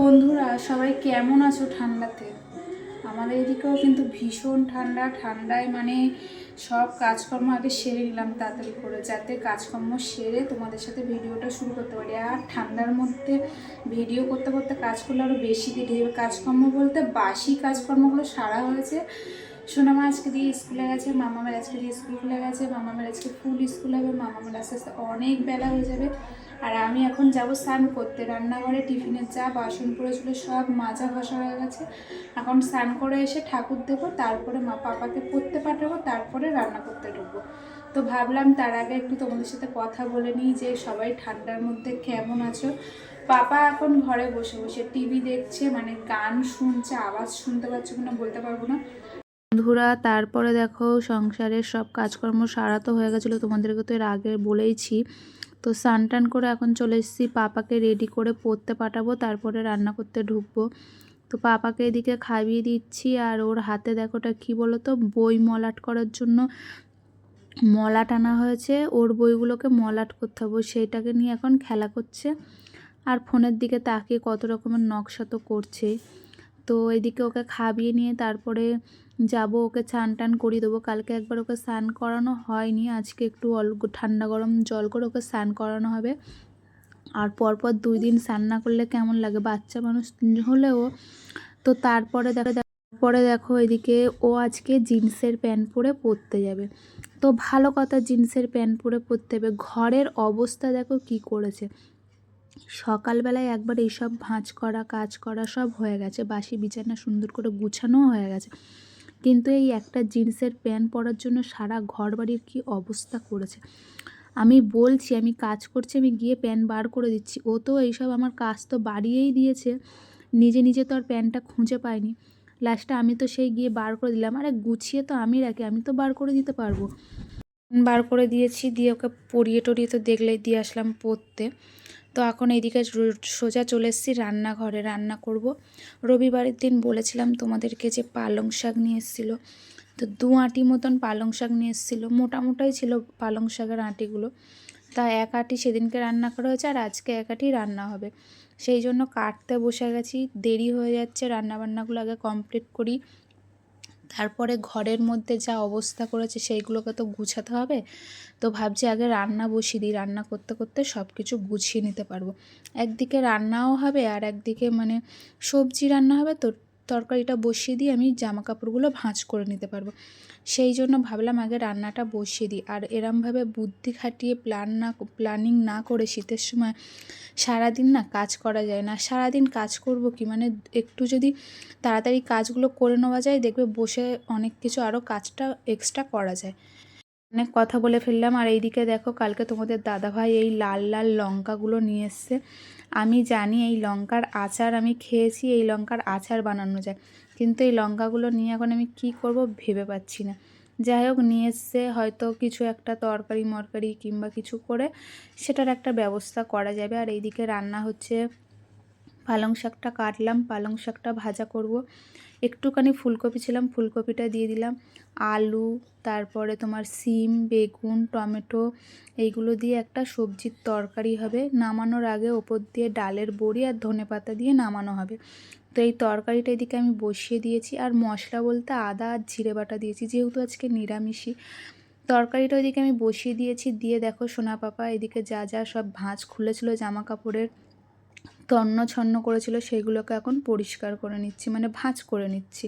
বন্ধুরা, সবাই কেমন আছো ঠান্ডাতে? আমাদের এদিকেও কিন্তু ভীষণ ঠান্ডা, ঠান্ডায় মানে সব কাজকর্ম আগে সেরে নিলাম তাড়াতাড়ি করে, যাতে কাজকর্ম সেরে তোমাদের সাথে ভিডিওটা শুরু করতে পারি। আর ঠান্ডার মধ্যে ভিডিও করতে করতে কাজ করলে আরও বেশি কাজকর্ম বলতে বাসি কাজকর্মগুলো সারা হয়েছে। সোনামা আজকে দিয়ে স্কুলে গেছে, মামামের আজকে দিয়ে স্কুল খুলে গেছে, মামামের আজকে ফুল স্কুল হবে, মামামের আস্তে আস্তে অনেক বেলা হয়ে যাবে। আর আমি এখন যাব স্নান করতে, রান্নাঘরে, টিফিনের যা বাসন পড়েছিল সব মাজা ঘষা হয়ে গেছে। এখন স্নান করে এসে ঠাকুর দেবো তারপরে মা পাপাকে পড়তে পাঠাবো, তারপরে রান্না করতে ঢুকবো। তো ভাবলাম তার আগে একটু তোমাদের সাথে কথা বলে নিই যে সবাই ঠান্ডার মধ্যে কেমন আছো? পাপা এখন ঘরে বসে বসে টিভি দেখছে মানে গান শুনছে, আওয়াজ শুনতে পাচ্ছ কিনা বলতে পারব না। বন্ধুরা, তারপরে দেখো সংসারের সব কাজকর্ম সারা তো হয়ে গেছিল, তোমাদেরকে তো এর আগে বলেইছি। তো স্নান টান করে এখন চলে এসেছি, পাপাকে রেডি করে পড়তে পাঠাবো, তারপরে রান্না করতে ঢুকবো। তো পাপাকে এদিকে খাইয়ে দিচ্ছি, আর ওর হাতে দেখোটা কি বলো তো বই মলাট করার জন্য মলাট আনা হয়েছে। ওর বইগুলোকে মলাট করতে হবে, সেইটাকে নিয়ে এখন খেলা করছে। আর ফোনের দিকে তাকিয়ে কত রকমের নকশা তো করছে তো এদিকে ওকে খাবিয়ে নিয়ে তারপরে যাব, ওকে স্নান টান করিয়ে দেবো। কালকে একবার ওকে স্নান করানো হয়নি, আজকে একটু অল্প ঠান্ডা গরম জল করে ওকে স্নান করানো হবে। আর পরপর দুই দিন স্নান না করলে কেমন লাগে? বাচ্চা মানুষ হলেও, তো তারপরে দেখো পরে দেখো এদিকে ও আজকে জিন্সের প্যান্ট পরে পরতে যাবে। তো ভালো কথা, জিন্সের প্যান্ট পরে পরতে হবে ঘরের অবস্থা দেখো কি করেছে। সকালবেলায় একবার এইসব ভাঁজ করা, কাজ করা সব হয়ে গেছে। বাসি বিছানা সুন্দর করে গুছানোও হয়ে গেছে। কিন্তু এই একটা জিন্সের প্যান্ট পরার জন্য সারা ঘর বাড়ির কী অবস্থা করেছে? আমি বলছি, আমি কাজ করছি, আমি গিয়ে প্যান্ট বার করে দিচ্ছি। ও তো এইসব আমার কাজ তো বাড়িয়েই দিয়েছে। নিজে নিজে তো আর প্যান্টটা খুঁজে পাইনি। লাস্টে আমি তো সেই গিয়ে বার করে দিলাম। আরে গুছিয়ে তো আমি রাখি, আমি তো বার করে দিতে পারব। বার করে দিয়েছি, দিয়ে ওকে পরিয়ে টরিয়ে তো দেখলেই দিয়ে আসলাম পরতে। তো এখন এইদিকে সোজা চলে এসেছি রান্নাঘরে রান্না করব। রবিবারের দিন বলেছিলাম তোমাদেরকে যে পালং শাক নিয়ে এসেছিল। তো দু আঁটি মতন পালং শাক নিয়ে এসেছিল। মোটামোটাই ছিল পালং শাকের আঁটিগুলো। তা এক আঁটি সেদিনকে রান্না করা হয়েছে আর আজকে এক আঁটি রান্না হবে। সেই জন্য কাটতে বসে গেছি। দেরি হয়ে যাচ্ছে। রান্নাবান্নাগুলো আগে কমপ্লিট করি। তারপরে ঘরের মধ্যে যা অবস্থা করেছে সেইগুলোকে তো গুছাতে হবে। তো ভাবছি আগে রান্না বসিয়ে দিই, রান্না করতে করতে সব কিছু গুছিয়ে নিতে পারব। একদিকে রান্নাও হবে আর একদিকে মানে সবজি রান্না হবে তো তরকারিটা বসিয়ে দিয়ে আমি জামা কাপড়গুলো ভাঁজ করে নিতে পারব। সেই জন্য ভাবলাম আগে রান্নাটা বসিয়ে দিই। আর এরমভাবে বুদ্ধি খাটিয়ে প্ল্যান না প্ল্যানিং না করে শীতের সময় সারাদিন না কাজ করা যায় না। সারাদিন কাজ করব কি? মানে একটু যদি তাড়াতাড়ি কাজগুলো করে নেওয়া যায়, দেখবে বসে অনেক কিছু আরও কাজটা এক্সট্রা করা যায়। অনেক কথা বলে ফেললাম। আর এইদিকে দেখো, কালকে তোমাদের দাদাভাই এই লাল লাল লঙ্কাগুলো নিয়ে এসছে। আমি জানি এই লঙ্কার আচার আমি খেয়েছি, এই লঙ্কার আচার বানানো যায়। কিন্তু এই লঙ্কাগুলো নিয়ে এখন আমি কি করব ভেবে পাচ্ছি না। যাই হোক, নিয়ে এসছে হয়তো কিছু একটা তরকারি, মরকারি কিংবা কিছু করে সেটার একটা ব্যবস্থা করা যাবে। আর এইদিকে রান্না হচ্ছে পালং শাকটা কাটলাম, পালং শাকটা ভাজা করব। একটুখানি ফুলকপি ছিলাম, ফুলকপিটা দিয়ে দিলাম। আলু, তারপরে তোমার সিম, বেগুন, টমেটো, এইগুলো দিয়ে একটা সবজির তরকারি হবে। নামানোর আগে ওপর দিয়ে ডালের বড়ি আর ধনে পাতা দিয়ে নামানো হবে। তো এই তরকারিটা এদিকে আমি বসিয়ে দিয়েছি। আর মশলা বলতে আদা আর জিরে বাটা দিয়েছি, যেহেতু আজকে নিরামিষই। তরকারিটা ওইদিকে আমি বসিয়ে দিয়েছি। দিয়ে দেখো সোনা পাপা এদিকে যা যা সব ভাঁজ খুলেছিল জামা কাপড়ের তন্ন ছন্ন করেছিল সেইগুলোকে এখন পরিষ্কার করে নিচ্ছি মানে ভাঁজ করে নিচ্ছি।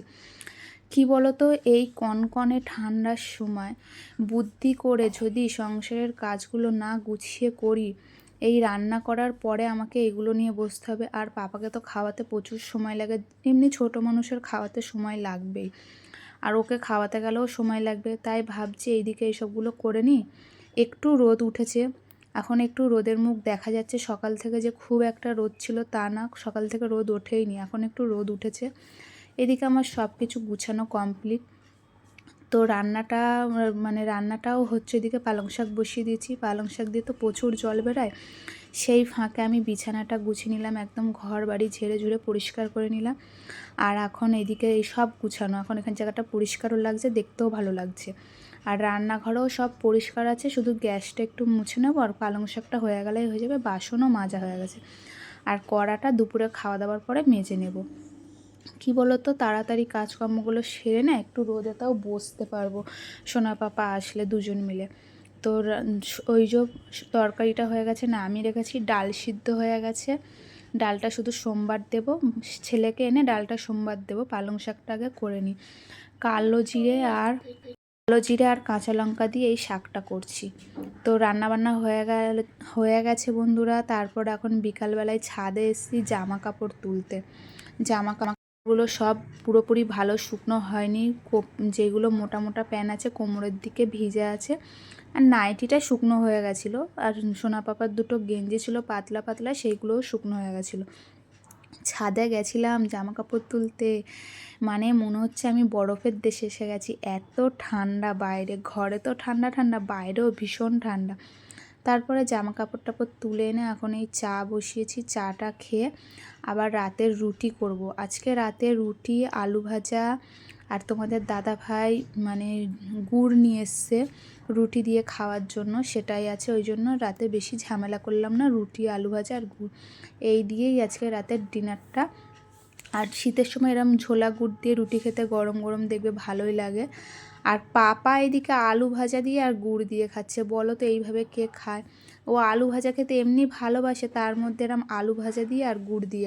কি বলতো, এই কনকনে ঠান্ডার সময় বুদ্ধি করে যদি সংসারের কাজগুলো না গুছিয়ে করি, এই রান্না করার পরে আমাকে এগুলো নিয়ে বসতে হবে। আর পাপাকে তো খাওয়াতে প্রচুর সময় লাগে, এমনি ছোটো মানুষের খাওয়াতে সময় লাগবেই। আর ওকে খাওয়াতে গেলেও সময় লাগবে। তাই ভাবছি এইদিকে এইসবগুলো করে নিই। একটু রোদ উঠেছে এখন একটু রোদের মুখ দেখা যাচ্ছে। সকাল থেকে যে খুব একটা রোদ ছিল তা না, সকাল থেকে রোদ ওঠেইনি, এখন একটু রোদ উঠেছে। এদিকে আমার সব কিছু গুছানো কমপ্লিট। তো রান্নাটা মানে রান্নাটাও হচ্ছে এদিকে পালং শাক বসিয়ে দিয়েছি। পালং শাক দিয়ে তো প্রচুর জল বেরোয়। সেই ফাঁকে আমি বিছানাটা গুছিয়ে নিলাম, একদম ঘর বাড়ি ঝেড়ে ঝুড়ে পরিষ্কার করে নিলাম। আর এখন এদিকে এই সব গুছানো, এখন এখানে জায়গাটা পরিষ্কারও লাগছে, দেখতেও ভালো লাগছে। আর রান্নাঘরেও সব পরিষ্কার আছে, শুধু গ্যাসটা একটু মুছে নেব আর পালং শাকটা হয়ে গেলেই হয়ে যাবে, বাসনও মাজা হয়ে গেছে। আর কড়াটা দুপুরে খাওয়া দাওয়ার পরে মেজে নেব। কি বলতো, তাড়াতাড়ি কাজকর্মগুলো সেরে না একটু রোদে তাও বসতে পারব। সোনা পাপা আসলে দুজন মিলে। তো ওই যে তরকারিটা হয়ে গেছে না, আমি রেখেছি ডাল সিদ্ধ হয়ে গেছে। ডালটা শুধু সোমবার দেব, ছেলেকে এনে ডালটা সোমবার দেব, পালং শাকটা আগে করে নিই কালো জিরে আর কালো জিরে আর কাঁচা লঙ্কা দিয়ে এই শাকটা করছি। তো রান্নাবান্না হয়ে গেল হয়ে গেছে বন্ধুরা। তারপর এখন বিকালবেলায় ছাদে এসেছি জামা কাপড় তুলতে। জামা কাপড়গুলো সব পুরোপুরি ভালো শুকনো হয়নি। যেগুলো মোটা মোটা প্যান আছে, কোমরের দিকে ভিজে আছে। আর নাইটিটা শুকনো হয়ে গেছিল। আর সোনা পাপার দুটো গেঞ্জি ছিল, পাতলা পাতলা, সেইগুলোও শুকনো হয়ে গেছিল। ছাদে গেছিলাম জামা কাপড় তুলতে। মানে মনে হচ্ছে আমি বরফের দেশে এসে গেছি। এত ঠান্ডা বাইরে, ঘরে তো ঠান্ডা ঠান্ডা, বাইরেও ভীষণ ঠান্ডা। তারপরে জামা কাপড় টাপড় তুলে এনে এখন এই চা বসিয়েছি, চাটা খেয়ে আবার রাতের রুটি করব। আজকে রাতে রুটি, আলু ভাজা আর তোমাদের দাদা ভাই মানে গুড় নিয়ে এসছে রুটি দিয়ে খাওয়ার জন্য, সেটাই আছে। ওই জন্য রাতে বেশি ঝামেলা করলাম না, রুটি, আলু ভাজা আর গুড়। এই দিয়েই আজকে রাতের ডিনারটা। আর শীতের সময় এরম ঝোলা গুড় দিয়ে রুটি খেতে গরম গরম দেখবে ভালোই লাগে। আর পাপা এদিকে আলু ভাজা দিয়ে আর গুড় দিয়ে খাচ্ছে। বলো তো এইভাবে কে খায়? ও আলু ভাজা খেতে এমনি ভালোবাসে, তার মধ্যে এরম আলু ভাজা দিয়ে আর গুড় দিয়ে